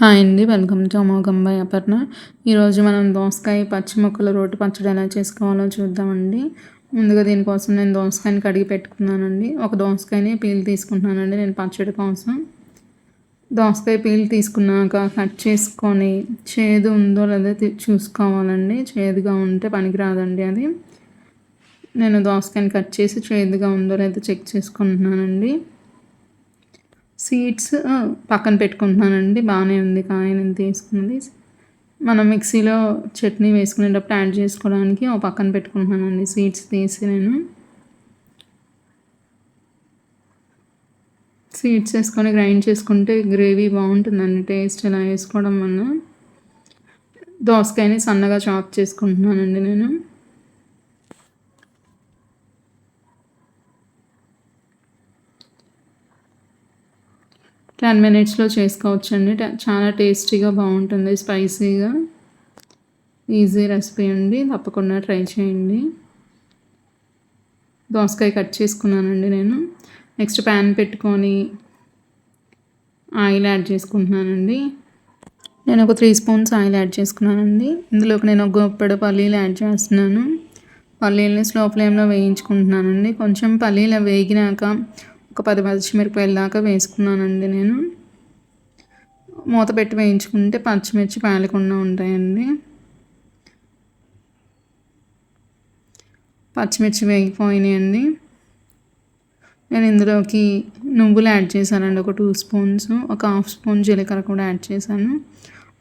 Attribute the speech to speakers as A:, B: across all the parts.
A: Hi అండి welcome to అమోఘంబాయ్ Aparna. ఈరోజు మనం దోసకాయ పచ్చి మొక్కల రోటి పచ్చడి ఎలా చేసుకోవాలో చూద్దామండి. ముందుగా దీనికోసం నేను దోసకాయని కడిగి పెట్టుకున్నానండి. ఒక దోసకాయని పీల్ తీసుకుంటున్నానండి నేను పచ్చడి కోసం. దోసకాయ పీల్ తీసుకున్నాక కట్ చేసుకొని చేదు ఉందో లేదో చూసుకోవాలండి. చేదుగా ఉంటే పనికిరాదండి అది. నేను దోసకాయని కట్ చేసి చేదుగా ఉందో లేదో చెక్ చేసుకుంటున్నానండి. సీడ్స్ పక్కన పెట్టుకుంటున్నానండి. బాగానే ఉంది కాయ నేను తీసుకుంది మనం మిక్సీలో చట్నీ వేసుకునేటప్పుడు యాడ్ చేసుకోవడానికి ఒక పక్కన పెట్టుకుంటున్నానండి సీడ్స్ తీసి నేను. సీడ్స్ వేసుకొని గ్రైండ్ చేసుకుంటే గ్రేవీ బాగుంటుందండి టేస్ట్ ఇలా వేసుకోవడం వల్ల. దోసకాయని సన్నగా చాప్ చేసుకుంటున్నానండి నేను. టెన్ మినిట్స్లో చేసుకోవచ్చండి. చాలా టేస్టీగా బాగుంటుంది స్పైసీగా. ఈజీ రెసిపీ అండి. తప్పకుండా ట్రై చేయండి. దోసకాయ కట్ చేసుకున్నానండి నేను. నెక్స్ట్ ప్యాన్ పెట్టుకొని ఆయిల్ యాడ్ చేసుకుంటున్నానండి. నేను ఒక త్రీ స్పూన్స్ ఆయిల్ యాడ్ చేసుకున్నానండి. ఇందులోకి నేను ఒక గొప్పడు పల్లీలు యాడ్ చేస్తున్నాను. పల్లీలని స్లో ఫ్లేమ్లో వేయించుకుంటున్నానండి. కొంచెం పల్లీలు వేగినాక ఒక పది పచ్చిమిరపకాయల దాకా వేసుకున్నానండి నేను. మూత పెట్టి వేయించుకుంటే పచ్చిమిర్చి పేలకుండా ఉంటాయండి. పచ్చిమిర్చి వేగిపోయినాయండి. నేను ఇందులోకి నువ్వులు యాడ్ చేశానండి ఒక టూ స్పూన్స్ ఒక హాఫ్ స్పూన్ జీలకర్ర కూడా యాడ్ చేశాను.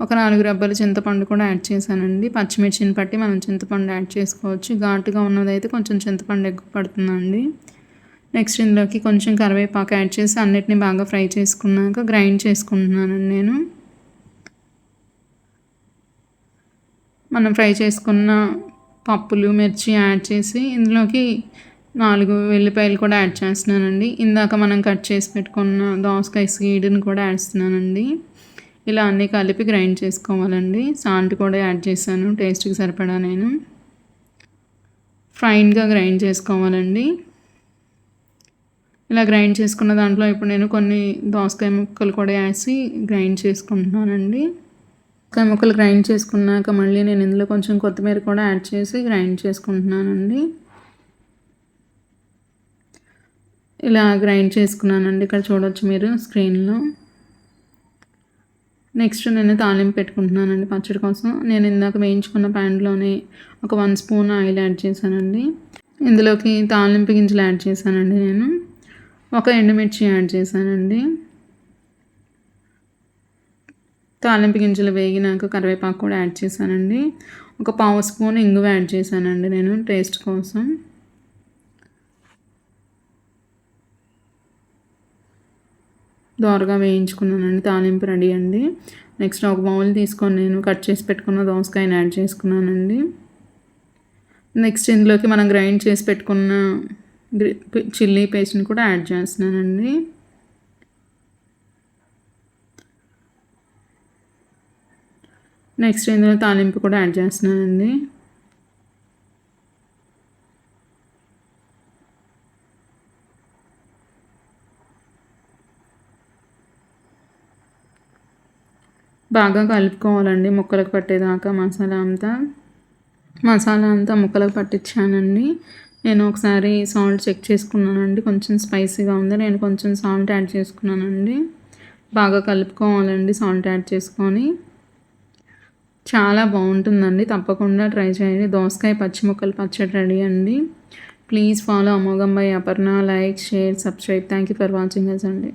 A: ఒక నాలుగు రబ్బలు చింతపండు కూడా యాడ్ చేశానండి. పచ్చిమిర్చిని బట్టి మనం చింతపండు యాడ్ చేసుకోవచ్చు. ఘాటుగా ఉన్నదైతే కొంచెం చింతపండు ఎక్కువ పడుతుందండి. నెక్స్ట్ ఇందులోకి కొంచెం కరివేపాకు యాడ్ చేసి అన్నిటిని బాగా ఫ్రై చేసుకున్నాక గ్రైండ్ చేసుకుంటున్నానండి నేను. మనం ఫ్రై చేసుకున్న పప్పులు మిర్చి యాడ్ చేసి ఇందులోకి నాలుగు వెల్లిపాయలు కూడా యాడ్ చేస్తున్నానండి. ఇందాక మనం కట్ చేసి పెట్టుకున్న దోసకాయ సీడ్ని కూడా వేస్తున్నానండి ఇలా అన్నీ కలిపి గ్రైండ్ చేసుకోవాలండి. సాల్ట్ కూడా యాడ్ చేశాను టేస్ట్కి సరిపడా నేను. ఫ్రైన్గా గ్రైండ్ చేసుకోవాలండి. ఇలా గ్రైండ్ చేసుకున్న దాంట్లో ఇప్పుడు నేను కొన్ని దోసకాయ ముక్కలు కూడా వేసి గ్రైండ్ చేసుకుంటున్నానండి. దోసకాయ ముక్కలు గ్రైండ్ చేసుకున్నాక మళ్ళీ నేను ఇందులో కొంచెం కొత్తిమీర కూడా యాడ్ చేసి గ్రైండ్ చేసుకుంటున్నానండి. ఇలా గ్రైండ్ చేసుకున్నానండి. ఇక్కడ చూడవచ్చు మీరు స్క్రీన్లో నెక్స్ట్ నేను తాలింపు పెట్టుకుంటున్నానండి పచ్చడి కోసం. నేను ఇందాక వేయించుకున్న ప్యాన్లోనే ఒక వన్ స్పూన్ ఆయిల్ యాడ్ చేశానండి. ఇందులోకి తాలింపు గింజలు యాడ్ చేశానండి నేను. ఒక ఎండుమిర్చి యాడ్ చేశానండి. తాలింపు గింజలు వేగినాక కరివేపాకు కూడా యాడ్ చేశానండి. ఒక పావు స్పూన్ ఇంగువ యాడ్ చేశానండి నేను టేస్ట్ కోసం. దోరగా వేయించుకున్నానండి తాలింపు రెడీ అండి. నెక్స్ట్ ఒక బౌల్ తీసుకొని నేను కట్ చేసి పెట్టుకున్న దోసకాయని యాడ్ చేసుకున్నానండి. నెక్స్ట్ ఇందులోకి మనం గ్రైండ్ చేసి పెట్టుకున్న చిల్లీ పేస్ట్ని కూడా యాడ్ చేస్తున్నానండి. నెక్స్ట్ ఇందులో తాలింపు కూడా యాడ్ చేస్తున్నానండి. బాగా కలుపుకోవాలండి ముక్కలకు పట్టేదాకా మసాలా అంతా. మసాలా అంతా ముక్కలకు పట్టించానండి. నేను ఒకసారి సాల్ట్ చెక్ చేసుకున్నానండి. కొంచెం స్పైసీగా ఉంది. నేను కొంచెం సాల్ట్ యాడ్ చేసుకున్నానండి. బాగా కలుపుకోవాలండి సాల్ట్ యాడ్ చేసుకొని. చాలా బాగుంటుందండి. తప్పకుండా ట్రై చేయండి. దోసకాయ పచ్చి ముక్కలు పచ్చడి రెడీ అండి. ప్లీజ్ ఫాలో అమోఘం by Aparna. Like share subscribe thank you for watching us అండి.